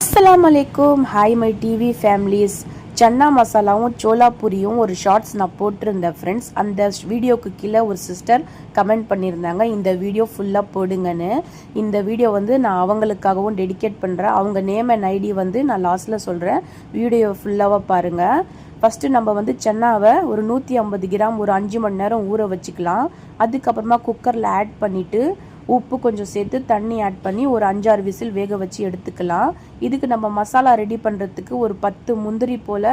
அஸ்லாம் அலைக்கும் hi my TV families chana மசாலாவும் சோலாபுரியும் ஒரு ஷார்ட்ஸ் நான் போட்டிருந்தேன் ஃப்ரெண்ட்ஸ் அந்த வீடியோக்கு கீழே ஒரு சிஸ்டர் கமெண்ட் பண்ணியிருந்தாங்க. இந்த வீடியோ ஃபுல்லாக போடுங்கன்னு. இந்த வீடியோ வந்து நான் அவங்களுக்காகவும் டெடிகேட் பண்ணுறேன் அவங்க நேம் அண்ட் ஐடி வந்து நான் லாஸ்ட்டில் சொல்கிறேன் வீடியோ ஃபுல்லாக பாருங்கள் ஃபஸ்ட்டு நம்ம வந்து சென்னாவை ஒரு நூற்றி ஐம்பது கிராம் ஒரு அஞ்சு மணி நேரம் ஊற வச்சுக்கலாம். அதுக்கப்புறமா குக்கரில் ஆட் பண்ணிவிட்டு உப்பு கொஞ்சம் சேர்த்து தண்ணி ஆட் பண்ணி ஒரு அஞ்சாறு விசில் வேக வச்சு எடுத்துக்கலாம். இதுக்கு நம்ம மசாலா ரெடி பண்ணுறதுக்கு ஒரு பத்து முந்திரி போல்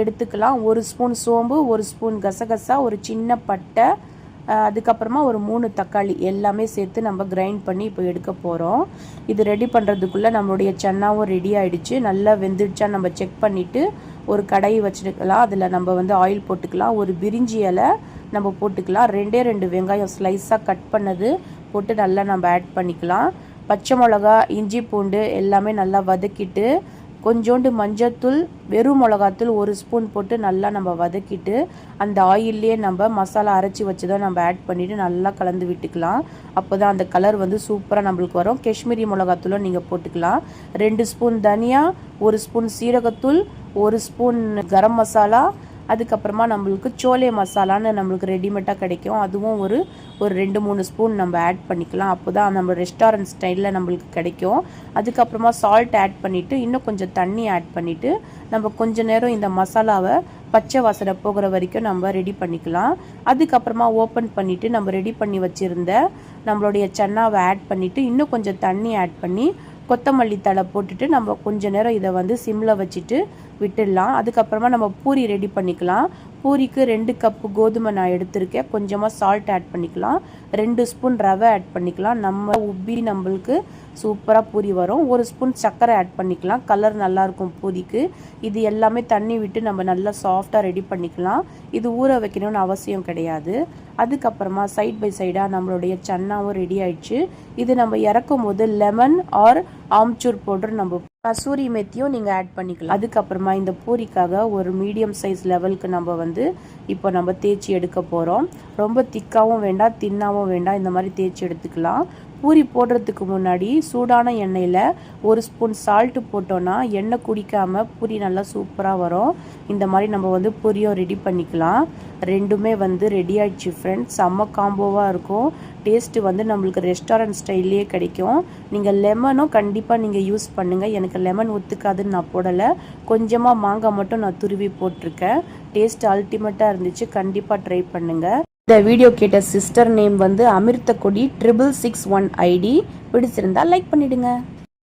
எடுத்துக்கலாம். ஒரு ஸ்பூன் சோம்பு ஒரு ஸ்பூன் கசகசா ஒரு சின்ன பட்டை அதுக்கப்புறமா ஒரு மூணு தக்காளி எல்லாமே சேர்த்து நம்ம கிரைண்ட் பண்ணி இப்போ எடுக்க போகிறோம் இது ரெடி பண்ணுறதுக்குள்ளே நம்மளுடைய சன்னாவும் ரெடி ஆகிடுச்சு நல்லா வெந்துடுச்சா நம்ம செக் பண்ணிவிட்டு ஒரு கடையை வச்சுருக்கலாம் அதில் நம்ம வந்து ஆயில் போட்டுக்கலாம். ஒரு பிரிஞ்சி இலை நம்ம போட்டுக்கலாம். ரெண்டே ரெண்டு வெங்காயம் ஸ்லைஸாக கட் பண்ணது. போட்டு நல்லா நம்ம ஆட் பண்ணிக்கலாம். பச்சை மிளகா இஞ்சி பூண்டு எல்லாமே நல்லா வதக்கிட்டு கொஞ்சோண்டு மஞ்சத்தூள் வெறும் மிளகாத்தூள் ஒரு ஸ்பூன் போட்டு நல்லா நம்ம வதக்கிட்டு அந்த ஆயிலே நம்ம மசாலா அரைச்சி வச்சு தான் நம்ம ஆட் பண்ணிவிட்டு நல்லா கலந்து விட்டுக்கலாம். அப்போ தான் அந்த கலர் வந்து சூப்பராக நம்மளுக்கு வரும். காஷ்மீரி மிளகாத்தூளும் நீங்கள் போட்டுக்கலாம். ரெண்டு ஸ்பூன் தனியா ஒரு ஸ்பூன் சீரகத்தூள் ஒரு ஸ்பூன் கரம் மசாலா அதுக்கப்புறமா நம்மளுக்கு சோலே மசாலான்னு நம்மளுக்கு ரெடிமேடாக கிடைக்கும். அதுவும் ஒரு ஒரு ரெண்டு மூணு ஸ்பூன் நம்ம ஆட் பண்ணிக்கலாம். அப்போ தான் நம்ம ரெஸ்டாரண்ட் ஸ்டைலில் நம்மளுக்கு கிடைக்கும். அதுக்கப்புறமா சால்ட் ஆட் பண்ணிவிட்டு இன்னும் கொஞ்சம் தண்ணி ஆட் பண்ணிவிட்டு நம்ம கொஞ்ச நேரம் இந்த மசாலாவை பச்சை வாசனை போகிற வரைக்கும் நம்ம ரெடி பண்ணிக்கலாம். அதுக்கப்புறமா ஓப்பன் பண்ணிவிட்டு நம்ம ரெடி பண்ணி வச்சுருந்த நம்மளுடைய சன்னாவை ஆட் பண்ணிவிட்டு இன்னும் கொஞ்சம் தண்ணி ஆட் பண்ணி கொத்தமல்லி தழை போட்டுட்டு நம்ம கொஞ்ச நேரம் இதை வந்து சிம்மில் வச்சுட்டு விட்டுடலாம். அதுக்கப்புறமா நம்ம பூரி ரெடி பண்ணிக்கலாம். பூரிக்கு ரெண்டு கப்பு கோதுமை நான் எடுத்திருக்கேன். கொஞ்சமாக சால்ட் ஆட் பண்ணிக்கலாம். ரெண்டு ஸ்பூன் ரவை ஆட் பண்ணிக்கலாம். நம்ம உப்பி நம்மளுக்கு சூப்பராக பூரி வரும். ஒரு ஸ்பூன் சர்க்கரை ஆட் பண்ணிக்கலாம். கலர் நல்லாயிருக்கும் பூரிக்கு. இது எல்லாமே தண்ணி விட்டு நம்ம நல்லா சாஃப்டாக ரெடி பண்ணிக்கலாம். இது ஊற வைக்கணும்னு அவசியம் கிடையாது. அதுக்கப்புறமா சைட் பை சைடாக நம்மளுடைய சன்னாவும் ரெடி ஆயிடுச்சு. இது நம்ம இறக்கும் போது லெமன் ஆர் ஆம்ச்சூர் பவுடர் நம்ம கசூரி மெத்தியும் நீங்கள் ஆட் பண்ணிக்கலாம். அதுக்கப்புறமா இந்த பூரிக்காக ஒரு மீடியம் சைஸ் லெவலுக்கு நம்ம வந்து இப்போ நம்ம தேய்ச்சி எடுக்க போகிறோம் ரொம்ப திக்காகவும் வேண்டாம் தின்னாகவும் வேண்டாம் இந்த மாதிரி தேய்ச்சி எடுத்துக்கலாம். பூரி போடுறதுக்கு முன்னாடி சூடான எண்ணெயில் ஒரு ஸ்பூன் சால்ட்டு போட்டோன்னா எண்ணெய் குடிக்காமல் பூரி நல்லா சூப்பராக வரும். இந்த மாதிரி நம்ம வந்து பூரியும் ரெடி பண்ணிக்கலாம். ரெண்டுமே வந்து ரெடி ஆயிடுச்சு ஃப்ரெண்ட்ஸ் செம்ம காம்போவாக இருக்கும். டேஸ்ட்டு வந்து நம்மளுக்கு ரெஸ்டாரண்ட் ஸ்டைல்லையே கிடைக்கும். நீங்கள் லெமனும் கண்டிப்பாக நீங்கள் யூஸ் பண்ணுங்கள் எனக்கு லெமன் ஒத்துக்காதுன்னு நான் போடலை. கொஞ்சமாக மாங்காய் மட்டும் நான் துருவி போட்டிருக்கேன். டேஸ்ட் அல்டிமேட்டாக இருந்துச்சு. கண்டிப்பாக ட்ரை பண்ணுங்கள் இந்த வீடியோ கேட்ட சிஸ்டர் நேம் வந்து Amirthakodi triple six one ID பிடிச்சிருந்தா லைக் பண்ணிடுங்க.